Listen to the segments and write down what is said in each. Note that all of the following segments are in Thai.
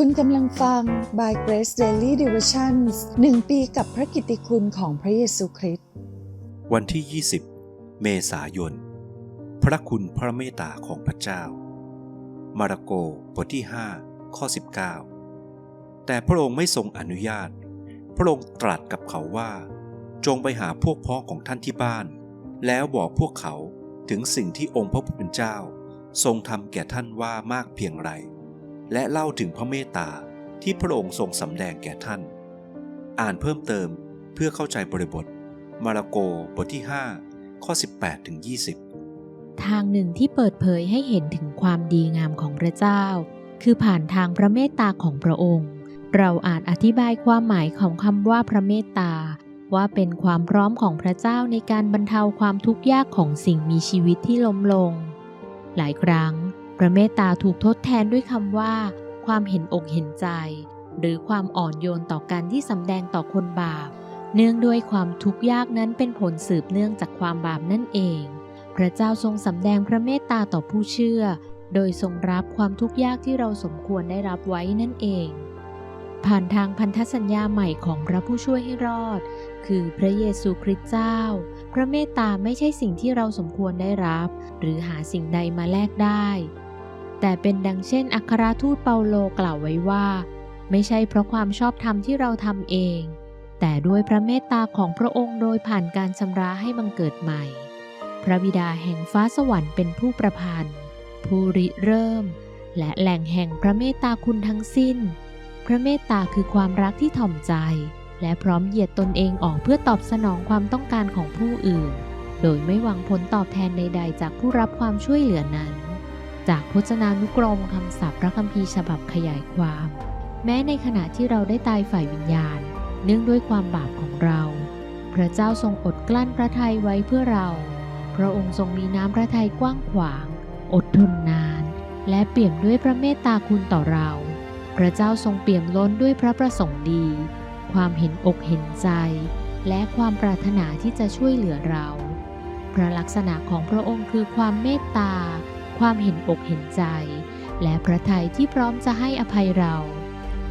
คุณกำลังฟัง By Grace Daily Devotions หนึ่งปีกับพระกิตติคุณของพระเยซูคริสต์ วันที่ 20 เมษายน พระคุณพระเมตตาของพระเจ้า มาระโกบทที่ 5 ข้อ 19 แต่พระองค์ไม่ทรงอนุญาต พระองค์ตรัสกับเขาว่า จงไปหาพวกพ้องของท่านที่บ้าน แล้วบอกพวกเขาถึงสิ่งที่องค์พระผู้เป็นเจ้า ทรงทำแก่ท่านว่ามากเพียงไร และเล่าถึงพระเมตตาที่พระองค์ทรงสำแดงแก่ท่าน อ่านเพิ่มเติมเพื่อเข้าใจบริบท มาระโกบทที่ 5 ข้อ 18ถึง20 ทางหนึ่งที่เปิดเผยให้เห็นถึงความดีงามของพระเจ้า คือผ่านทางพระเมตตาของพระองค์ เราอาจอธิบายความหมายของคำว่าพระเมตตา ว่าเป็นความพร้อมของพระเจ้าในการบรรเทาความทุกข์ยากของสิ่งมีชีวิตที่ล้มลง หลายครั้ง พระเมตตาถูกทดแทนด้วยคำว่า ความเห็นอกเห็นใจ หรือความอ่อนโยนต่อการที่สำแดงต่อคนบาป เนื่องด้วยความทุกข์ยากนั้นเป็นผลสืบเนื่องจากความบาปนั่นเอง พระเจ้าทรงสำแดงพระเมตตาต่อผู้เชื่อ โดยทรงรับความทุกข์ยากที่เราสมควรได้รับไว้นั่นเอง ผ่านทางพันธสัญญาใหม่ของพระผู้ช่วยให้รอด คือพระเยซูคริสต์เจ้า พระเมตตาไม่ใช่สิ่งที่เราสมควรได้รับ หรือหาสิ่งใดมาแลกได้ แต่เป็นดังเช่น อัครทูตเปาโลกล่าวไว้ว่า ไม่ใช่เพราะความชอบธรรมที่เราทำเอง แต่ด้วยพระเมตตาของพระองค์โดยผ่านการชำระให้บังเกิดใหม่ พระบิดาแห่งฟ้าสวรรค์เป็นผู้ประพันธ์ ผู้ริเริ่ม และแหล่งแห่งพระเมตตาคุณทั้งสิ้น พระเมตตาคือความรักที่ถ่อมใจ และพร้อมเหยียดตนเองออกเพื่อตอบสนองความต้องการของผู้อื่น โดยไม่หวังผลตอบแทนใดๆ จากผู้รับความช่วยเหลือนั้น จากพจนานุกรมคำศัพท์พระคัมภีร์ฉบับขยายความ แม้ในขณะที่เราได้ตายฝ่ายวิญญาณ เนื่องด้วยความบาปของเรา พระเจ้าทรงอดกลั้นพระทัยไว้เพื่อเรา พระองค์ทรงมีน้ำพระทัยกว้างขวาง อดทนนาน และเปี่ยมด้วยพระเมตตาคุณต่อเรา พระเจ้าทรงเปี่ยมล้นด้วยพระประสงค์ดี ความเห็นอกเห็นใจ และความปรารถนาที่จะช่วยเหลือเรา พระลักษณะของพระองค์คือความเมตตา ความเห็นอกเห็นใจ และพระทัยที่พร้อมจะให้อภัยเรา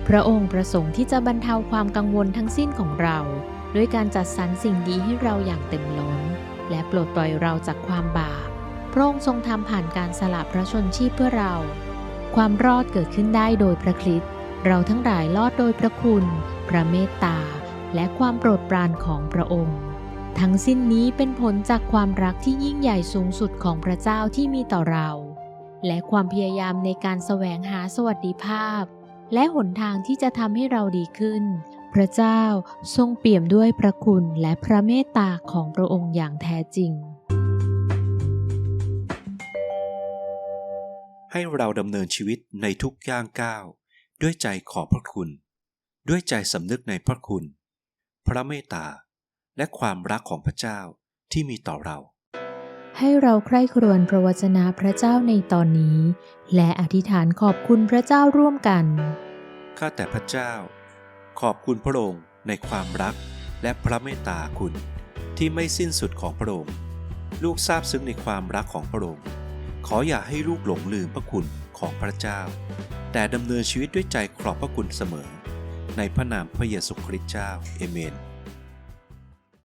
พระองค์ประสงค์ที่จะบรรเทาความกังวลทั้งสิ้นของเรา ด้วยการจัดสรรสิ่งดีให้เราอย่างเต็มล้น และปลดปล่อยเราจากความบาปพระองค์ทรงทำผ่านการสละพระชนชีพเพื่อเรา ความรอดเกิดขึ้นได้โดยพระคริสต์เราทั้งหลายรอดโดยพระคุณ พระเมตตา และความโปรดปรานของพระองค์ ทั้งสิ้นนี้เป็นผลจากความรักที่ยิ่งใหญ่สูงสุดของพระเจ้าที่มีต่อเรา และความพยายามในการแสวงหาสวัสดิภาพ และหนทางที่จะทำให้เราดีขึ้น พระเจ้าทรงเปี่ยมด้วยพระคุณและพระเมตตาของพระองค์อย่างแท้จริง ให้เราดำเนินชีวิตในทุกย่างก้าว ด้วยใจขอบพระคุณ ด้วยใจสำนึกในพระคุณ พระเมตตา และความรักของพระเจ้าที่มีต่อเรา ให้เราใคร่ครวญพระวจนะพระเจ้าในตอนนี้ และอธิษฐานขอบคุณพระเจ้าร่วมกัน ข้าแต่พระเจ้า ขอบคุณพระองค์ในความรักและพระเมตตาคุณ ที่ไม่สิ้นสุดของพระองค์ ลูกทราบซึ้งในความรักของพระองค์ ขออย่าให้ลูกหลงลืมพระคุณของพระเจ้า แต่ดำเนินชีวิตด้วยใจขอบพระคุณเสมอ ในพระนามพระเยซูคริสต์เจ้า เอเมน